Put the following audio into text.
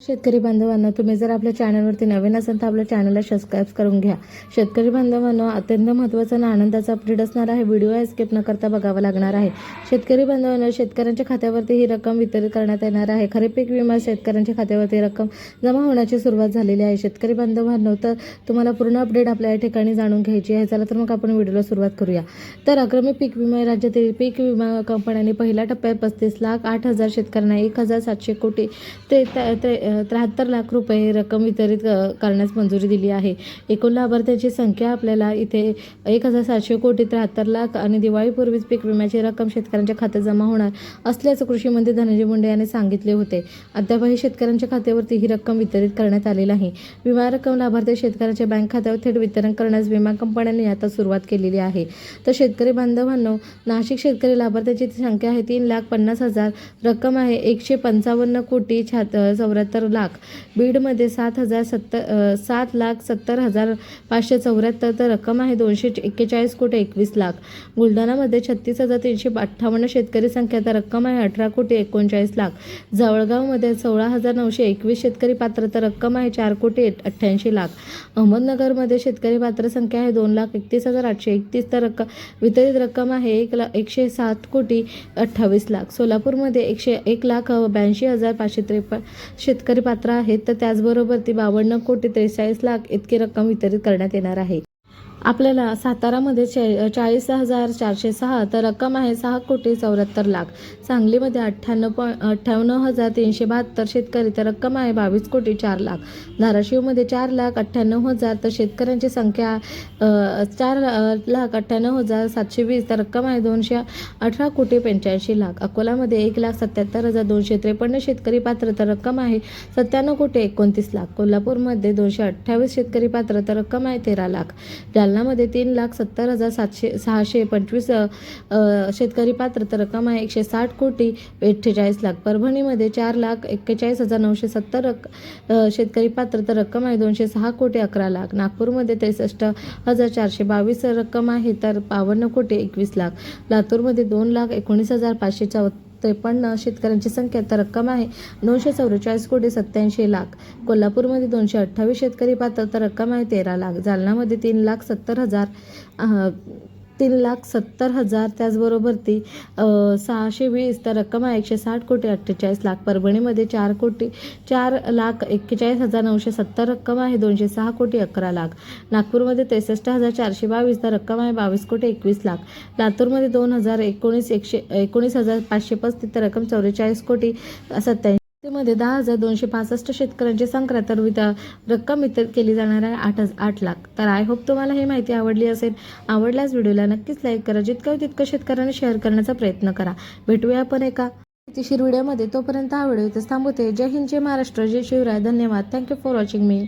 शेतकरी बांधवांना तुम्ही जर आपल्या चॅनलवरती नवीन असाल तर आपल्या चॅनलला सबस्क्राईब करून घ्या. शेतकरी बांधवांनो अत्यंत महत्त्वाचा आणि आनंदाचा अपडेट असणार आहे. व्हिडिओ आहे स्किप न करता बघावा लागणार आहे. शेतकरी बांधवांना शेतकऱ्यांच्या खात्यावरती ही रक्कम वितरित करण्यात येणार आहे. खरीप पीक विमा शेतकऱ्यांच्या खात्यावरती रक्कम जमा होण्याची सुरुवात झालेली आहे. शेतकरी बांधवांनो तर तुम्हाला पूर्ण अपडेट आपल्या या ठिकाणी जाणून घ्यायची आहे. चला तर मग आपण व्हिडिओला सुरुवात करूया. तर अग्रमी पीक विमा राज्यातील पीक विमा कंपन्यांनी पहिल्या टप्प्यात पस्तीस लाख आठ हजार शेतकऱ्यांना एक हजार सातशे कोटी ते ते त्र्याहत्तर लाख रुपये रक्कम वितरित करण्यास मंजुरी दिली आहे. एकूण लाभार्थ्यांची संख्या आपल्याला इथे एक हजार सातशे कोटी त्र्याहत्तर लाख आणि दिवाळीपूर्वीच पीक विम्याची रक्कम शेतकऱ्यांच्या खात्यात जमा होणार असल्याचं कृषी मंत्री धनंजय मुंडे यांनी सांगितले होते. अद्यापही शेतकऱ्यांच्या खात्यावरती ही रक्कम वितरित करण्यात आली नाही. विमा रक्कम लाभार्थी शेतकऱ्यांच्या बँक खात्यावर थेट वितरण करण्यास विमा कंपन्यांनी आता सुरुवात केलेली आहे. तर शेतकरी बांधवांनो नाशिक शेतकरी लाभार्थ्यांची संख्या आहे तीन लाख पन्नास हजार. रक्कम आहे एकशे पंचावन्न कोटी छात चौऱ्याहत्तर सत्तर लाख. बीडमध्ये सात हजार सत्तर सात लाख सत्तर हजार पाचशे चौऱ्याहत्तर तर रक्कम आहे दोनशे एक्केचाळीस कोटी एकवीस लाख. बुलढाणामध्ये छत्तीस हजार तीनशे अठ्ठावन्न शेतकरी संख्या तर रक्कम आहे अठरा कोटी एकोणचाळीस लाख. जवळगावमध्ये सोळा हजार नऊशे एकवीस शेतकरी पात्र तर रक्कम आहे चार कोटी अठ्ठ्याऐंशी लाख. अहमदनगरमध्ये शेतकरी पात्र संख्या आहे दोन लाख एकतीस हजार आठशे एकतीस तर रक्कम वितरित रक्कम आहे एक लाख एकशे सात कोटी अठ्ठावीस लाख. सोलापूरमध्ये एकशे एक लाख ब्याऐंशी हजार पाचशे त्रेपन्न शेतकरी पात्र आहेत तर त्याचबरोबर ती बावन्न कोटी त्रेचाळीस लाख इतकी रक्कम वितरित करण्यात येणार आहे. आपल्याला सातारामध्ये चे चाळीस हजार चारशे सहा तर रक्कम आहे सहा कोटी चौऱ्याहत्तर लाख. सांगलीमध्ये अठ्ठ्याण्णव पॉ अठ्ठ्याण्णव हजार तीनशे बहात्तर शेतकरी तर रक्कम आहे बावीस कोटी चार लाख. धाराशिवमध्ये चार लाख अठ्ठ्याण्णव हजार तर शेतकऱ्यांची संख्या चार लाख अठ्ठ्याण्णव हजार सातशे वीस तर रक्कम आहे दोनशे अठरा कोटी पंच्याऐंशी लाख. अकोलामध्ये एक लाख सत्याहत्तर हजार दोनशे त्रेपन्न शेतकरी पात्र तर रक्कम आहे सत्त्याण्णव कोटी एकोणतीस लाख. कोल्हापूरमध्ये दोनशे अठ्ठावीस शेतकरी पात्र तर रक्कम आहे तेरा लाख. जालनामध्ये तीन लाख सत्तर हजार सातशे सहाशे पंचवीस शेतकरी पात्र तर रक्कम आहे एकशे साठ कोटी अठ्ठेचाळीस लाख. परभणीमध्ये चार लाख एक्केचाळीस हजार नऊशे सत्तर रक शेतकरी पात्र तर रक्कम आहे दोनशे सहा कोटी अकरा लाख. नागपूरमध्ये त्रेसष्ट हजार चारशे बावीस रक्कम आहे तर बावन्न कोटी एकवीस लाख. लातूरमध्ये दोन लाख एकोणीस हजार पाचशे चौ त्रेपन्न शेतकऱ्यांची संख्या तर रक्कम आहे. नऊशे चौवेचाळीस कोटी सत्याऐंशी लाख. कोल्हापूरमध्ये दोनशे अठ्ठावीस शेतकरी पात्र तर रक्कम आहे तेरा लाख. जालनामध्ये तीन लाख सत्तर हजार तीन लाख सत्तर हजार त्याचबरोबर ती सहाशे वीस तर रक्कम आहे एकशे साठ कोटी अठ्ठेचाळीस लाख. परभणीमध्ये चार कोटी चार लाख एक्केचाळीस हजार नऊशे सत्तर रक्कम आहे दोनशे सहा कोटी अकरा लाख. नागपूरमध्ये त्रेसष्ट हजार चारशे बावीस तर रक्कम आहे बावीस कोटी एकवीस लाख. लातूरमध्ये दोन हजार एकोणीस एकशे एकोणीस हजार पाचशे पस्तीस तर रक्कम चौवेचाळीस कोटी सत्याऐंशी मध्ये दहा हजार दोनशे पासष्ट शेतकऱ्यांची संक्रा तर वित रक्कम वितरित केली जाणार आहे आठ आठ लाख. तर आय होप तुम्हाला ही माहिती आवडली असेल. आवडल्यास व्हिडिओला नक्कीच लाईक करा. जितकं होईल तितकं शेतकऱ्यांना शेअर करण्याचा प्रयत्न करा. भेटूया आपण एका माहितीशीर व्हिडिओमध्ये. तोपर्यंत हा व्हिडिओ इथेच थांबवते. जय हिंद जय महाराष्ट्र जय शिवराय. धन्यवाद. Thank you for watching me